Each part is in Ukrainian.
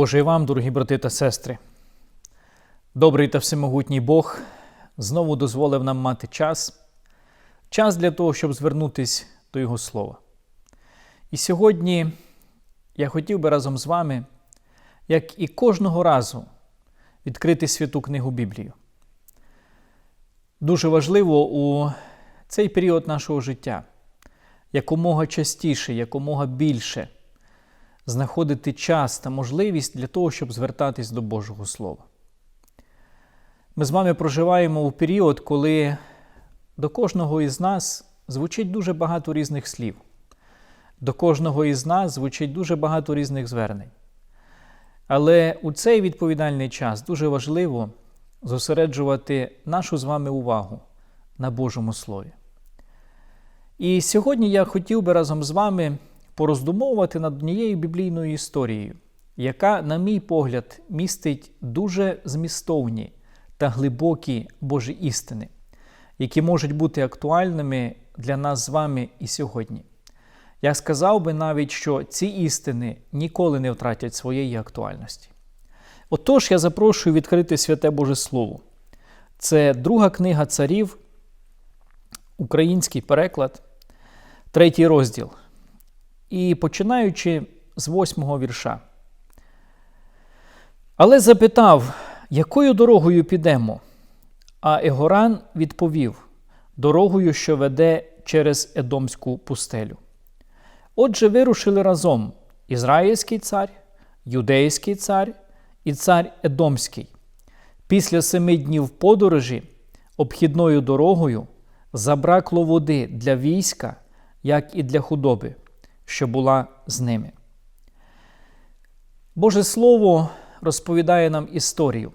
Мир Божий вам, дорогі брати та сестри. Добрий та всемогутній Бог знову дозволив нам мати час, час для того, щоб звернутися до Його Слова. І сьогодні я хотів би разом з вами, як і кожного разу, відкрити святу книгу Біблію. Дуже важливо у цей період нашого життя якомога частіше, якомога більше знаходити час та можливість для того, щоб звертатись до Божого Слова. Ми з вами проживаємо у період, коли до кожного із нас звучить дуже багато різних слів, до кожного із нас звучить дуже багато різних звернень. Але у цей відповідальний час дуже важливо зосереджувати нашу з вами увагу на Божому Слові. І сьогодні я хотів би разом з вами пороздумовувати над однією біблійною історією, яка, на мій погляд, містить дуже змістовні та глибокі Божі істини, які можуть бути актуальними для нас з вами і сьогодні. Я сказав би навіть, що ці істини ніколи не втратять своєї актуальності. Отож, я запрошую відкрити Святе Боже Слово. Це друга книга царів, український переклад, третій розділ. І починаючи з восьмого вірша. Але запитав, якою дорогою підемо? А Егоран відповів дорогою, що веде через Едомську пустелю. Отже, вирушили разом Ізраїльський цар, Юдейський цар і цар Едомський. Після семи днів подорожі обхідною дорогою забракло води для війська, як і для худоби що була з ними. Боже Слово розповідає нам історію,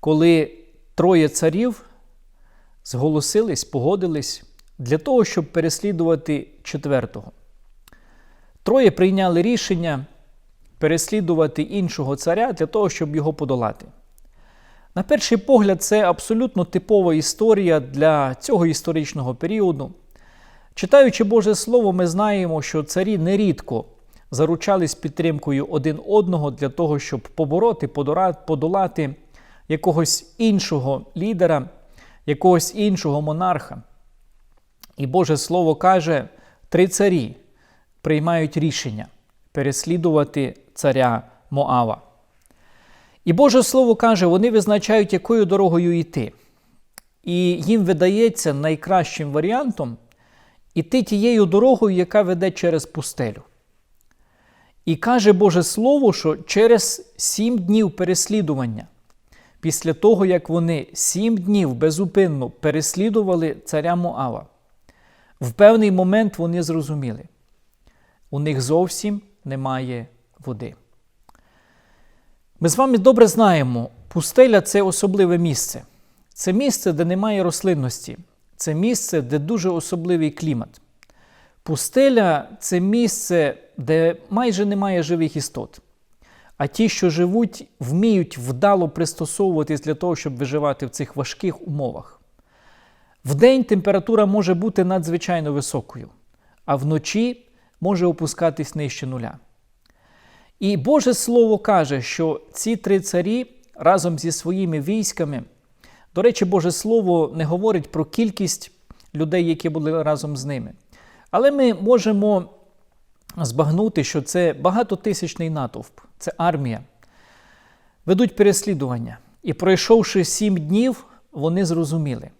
коли троє царів зголосились, погодились для того, щоб переслідувати четвертого. Троє прийняли рішення переслідувати іншого царя для того, щоб його подолати. На перший погляд, це абсолютно типова історія для цього історичного періоду. Читаючи Боже Слово, ми знаємо, що царі нерідко заручались підтримкою один одного для того, щоб побороти, подолати якогось іншого лідера, якогось іншого монарха. І Боже Слово каже, три царі приймають рішення переслідувати царя Моава. І Боже Слово каже, вони визначають, якою дорогою йти. І їм видається найкращим варіантом іти тією дорогою, яка веде через пустелю. І каже Боже Слово, що через сім днів переслідування, після того, як вони сім днів безупинно переслідували царя Моава, в певний момент вони зрозуміли, у них зовсім немає води. Ми з вами добре знаємо, пустеля це особливе місце. Це місце, де немає рослинності, це місце, де дуже особливий клімат. Пустеля це місце, де майже немає живих істот. А ті, що живуть, вміють вдало пристосовуватись для того, щоб виживати в цих важких умовах. Вдень температура може бути надзвичайно високою, а вночі може опускатись нижче нуля. І Боже Слово каже, що ці три царі разом зі своїми військами, до речі, Боже Слово не говорить про кількість людей, які були разом з ними. Але ми можемо збагнути, що це багатотисячний натовп, це армія. Ведуть переслідування. І пройшовши сім днів, вони зрозуміли.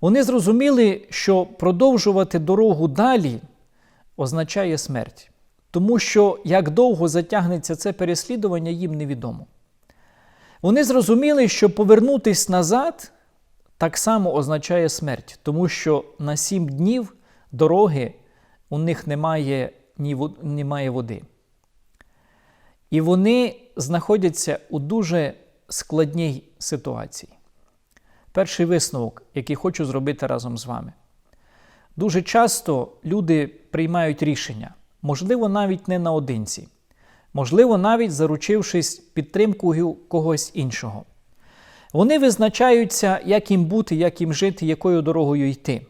Вони зрозуміли, що продовжувати дорогу далі означає смерть. Тому що як довго затягнеться це переслідування, їм невідомо. Вони зрозуміли, що повернутися назад так само означає смерть, тому що на сім днів дороги у них немає, ні, немає води. І вони знаходяться у дуже складній ситуації. Перший висновок, який хочу зробити разом з вами. Дуже часто люди приймають рішення, можливо, навіть не наодинці, можливо, навіть заручившись підтримкою когось іншого. Вони визначаються, як їм бути, як їм жити, якою дорогою йти.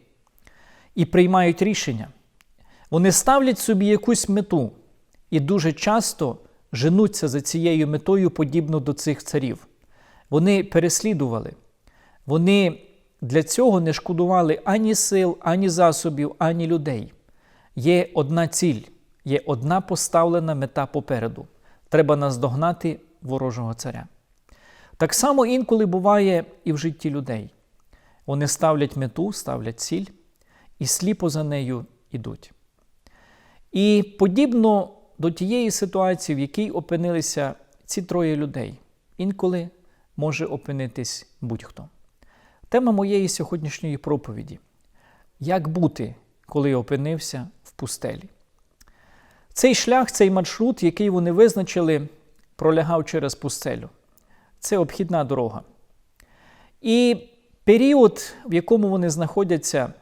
І приймають рішення. Вони ставлять собі якусь мету і дуже часто женуться за цією метою подібно до цих царів. Вони переслідували. Вони для цього не шкодували ані сил, ані засобів, ані людей. Є одна ціль, є одна поставлена мета попереду. Треба наздогнати ворожого царя. Так само інколи буває і в житті людей. Вони ставлять мету, ставлять ціль і сліпо за нею йдуть. І подібно до тієї ситуації, в якій опинилися ці троє людей, інколи може опинитись будь-хто. Тема моєї сьогоднішньої проповіді як бути, коли опинився в пустелі. Цей шлях, цей маршрут, який вони визначили, пролягав через пустелю. Це обхідна дорога. І період, в якому вони знаходяться,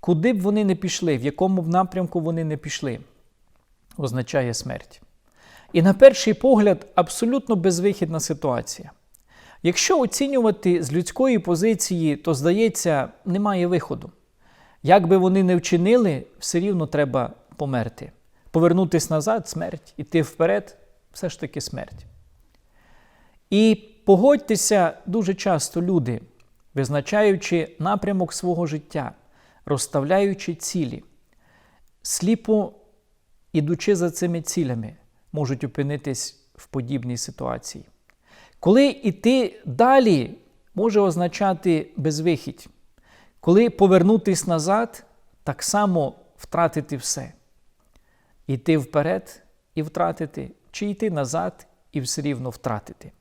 куди б вони не пішли, в якому б напрямку вони не пішли, означає смерть. І на перший погляд, абсолютно безвихідна ситуація. Якщо оцінювати з людської позиції, то здається, немає виходу. Як би вони не вчинили, все рівно треба померти. Повернутися назад смерть, іти вперед все ж таки смерть. І погодьтеся, дуже часто люди, визначаючи напрямок свого життя, розставляючи цілі, сліпо ідучи за цими цілями, можуть опинитись в подібній ситуації. Коли йти далі може означати безвихідь, коли повернутись назад, так само втратити все. Йти вперед і втратити, чи йти назад і все рівно втратити.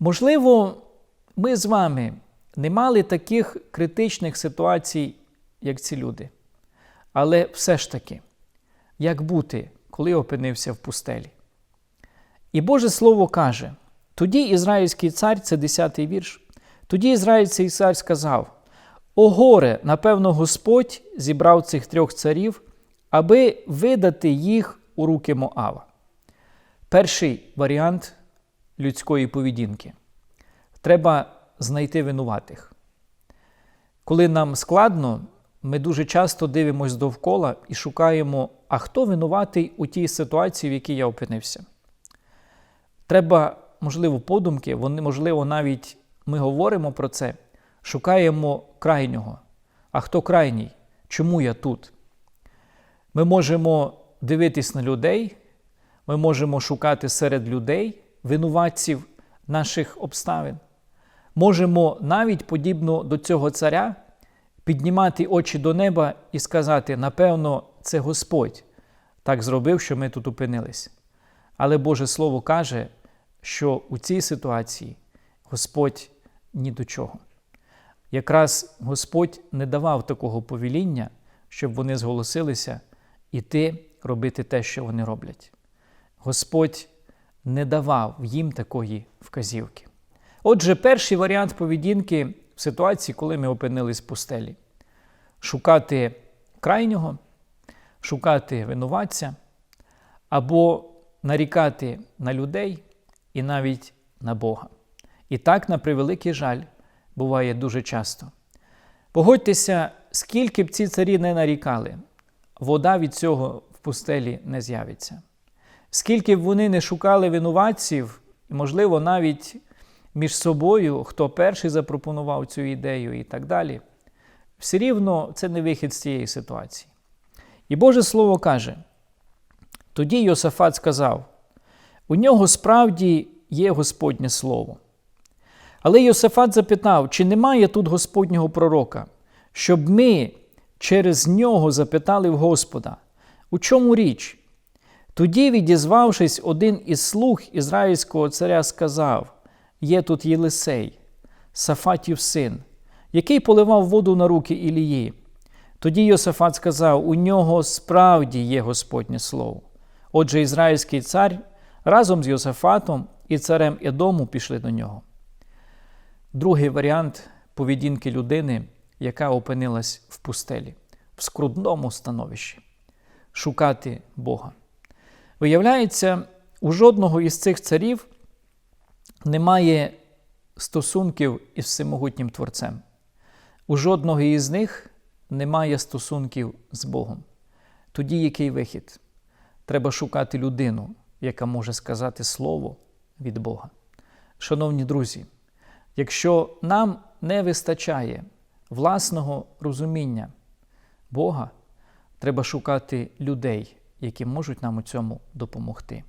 Можливо, ми з вами не мали таких критичних ситуацій, як ці люди. Але все ж таки, як бути, коли опинився в пустелі? І Боже Слово каже: тоді ізраїльський цар, це 10-й вірш, тоді ізраїльський цар сказав: О горе, напевно, Господь зібрав цих трьох царів, аби видати їх у руки Моава. Перший варіант людської поведінки. Треба знайти винуватих. Коли нам складно, ми дуже часто дивимося довкола і шукаємо, а хто винуватий у тій ситуації, в якій я опинився. Треба, можливо, подумки, можливо, навіть ми говоримо про це, шукаємо крайнього. А хто крайній? Чому я тут? Ми можемо дивитись на людей, ми можемо шукати серед людей винуватців наших обставин. можемо навіть подібно до цього царя піднімати очі до неба і сказати: напевно, це Господь так зробив, що ми тут опинились. Але Боже Слово каже, що у цій ситуації Господь ні до чого. Якраз Господь не давав такого повеління, щоб вони зголосилися іти робити те, що вони роблять. Господь не давав їм такої вказівки. Отже, перший варіант поведінки в ситуації, коли ми опинились в пустелі: шукати крайнього, шукати винуватця або нарікати на людей і навіть на Бога. І так, на превеликий жаль, буває дуже часто. Погодьтеся, скільки б ці царі не нарікали, вода від цього в пустелі не з'явиться. Скільки б вони не шукали винуватців, можливо, навіть між собою, хто перший запропонував цю ідею і так далі, все рівно це не вихід з цієї ситуації. І Боже Слово каже: тоді Йосафат сказав: у нього справді є Господнє Слово. Але Йосафат запитав, чи немає тут Господнього пророка, щоб ми через нього запитали в Господа, у чому річ? Тоді, відізвавшись, один із слуг ізраїльського царя сказав: Є тут Єлисей, Сафатів син, який поливав воду на руки Ілії. Тоді Йосафат сказав: У нього справді є Господнє Слово. Отже, ізраїльський цар разом з Йосафатом і царем Едому пішли до нього. Другий варіант поведінки людини, яка опинилась в пустелі, в скрудному становищі шукати Бога. Виявляється, у жодного із цих царів немає стосунків із всемогутнім Творцем. У жодного із них немає стосунків з Богом. Тоді який вихід? Треба шукати людину, яка може сказати Слово від Бога. Шановні друзі, якщо нам не вистачає власного розуміння Бога, треба шукати людей, які можуть нам у цьому допомогти.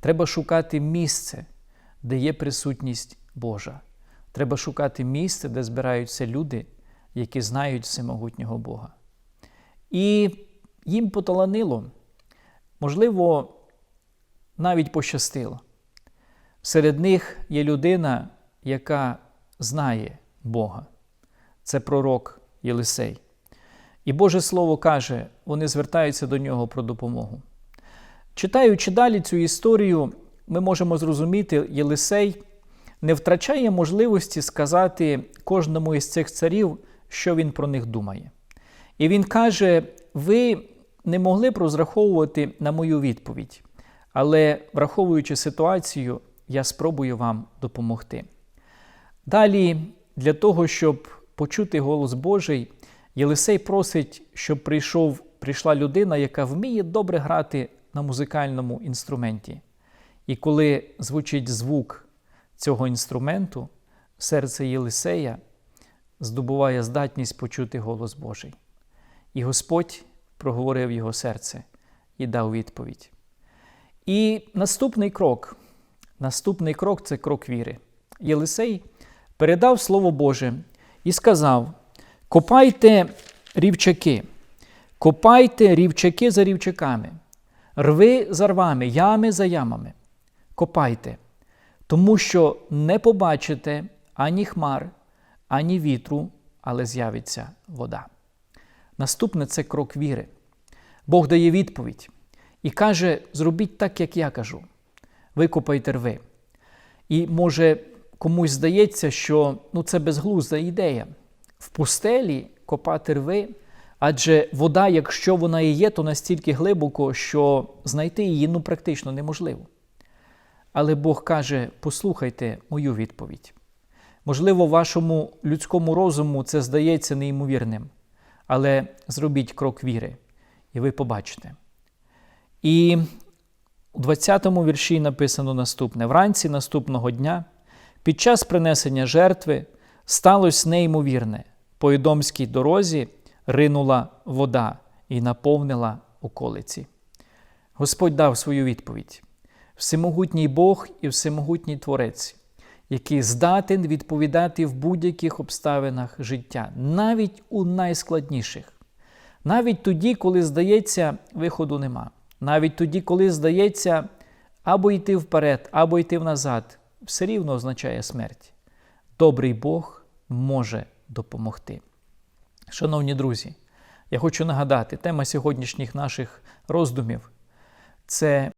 Треба шукати місце, де є присутність Божа. Треба шукати місце, де збираються люди, які знають всемогутнього Бога. І їм поталанило, можливо, навіть пощастило. Серед них є людина, яка знає Бога. Це пророк Єлисей. І Боже Слово каже, вони звертаються до нього про допомогу. Читаючи далі цю історію, ми можемо зрозуміти, Єлисей не втрачає можливості сказати кожному із цих царів, що він про них думає. І він каже: ви не могли б розраховувати на мою відповідь, але, враховуючи ситуацію, я спробую вам допомогти. Далі, для того, щоб почути голос Божий, Єлисей просить, щоб прийшов, прийшла людина, яка вміє добре грати на музикальному інструменті. І коли звучить звук цього інструменту, серце Єлисея здобуває здатність почути голос Божий. І Господь проговорив його серце і дав відповідь. І наступний крок, наступний крок це крок віри. Єлисей передав Слово Боже і сказав: Копайте рівчаки, копайте рівчаки за рівчаками, рви за рвами, ями за ямами. Копайте, тому що не побачите ані хмар, ані вітру, але з'явиться вода. Наступне це крок віри. Бог дає відповідь і каже: зробіть так, як я кажу. Викопайте рви. І може комусь здається, що ну, це безглузда ідея. В пустелі копати рви, адже вода, якщо вона і є, то настільки глибоко, що знайти її ну, практично неможливо. Але Бог каже: послухайте мою відповідь. Можливо, вашому людському розуму це здається неймовірним, але зробіть крок віри, і ви побачите. І у 20-му вірші написано наступне: вранці наступного дня, під час принесення жертви, сталося неймовірне. По Ідомській дорозі ринула вода і наповнила околиці. Господь дав свою відповідь: Всемогутній Бог і всемогутній Творець, який здатен відповідати в будь-яких обставинах життя, навіть у найскладніших. Навіть тоді, коли здається, виходу нема. Навіть тоді, коли здається, або йти вперед, або йти назад, все рівно означає смерть. Добрий Бог може допомогти. Шановні друзі, я хочу нагадати, тема сьогоднішніх наших роздумів це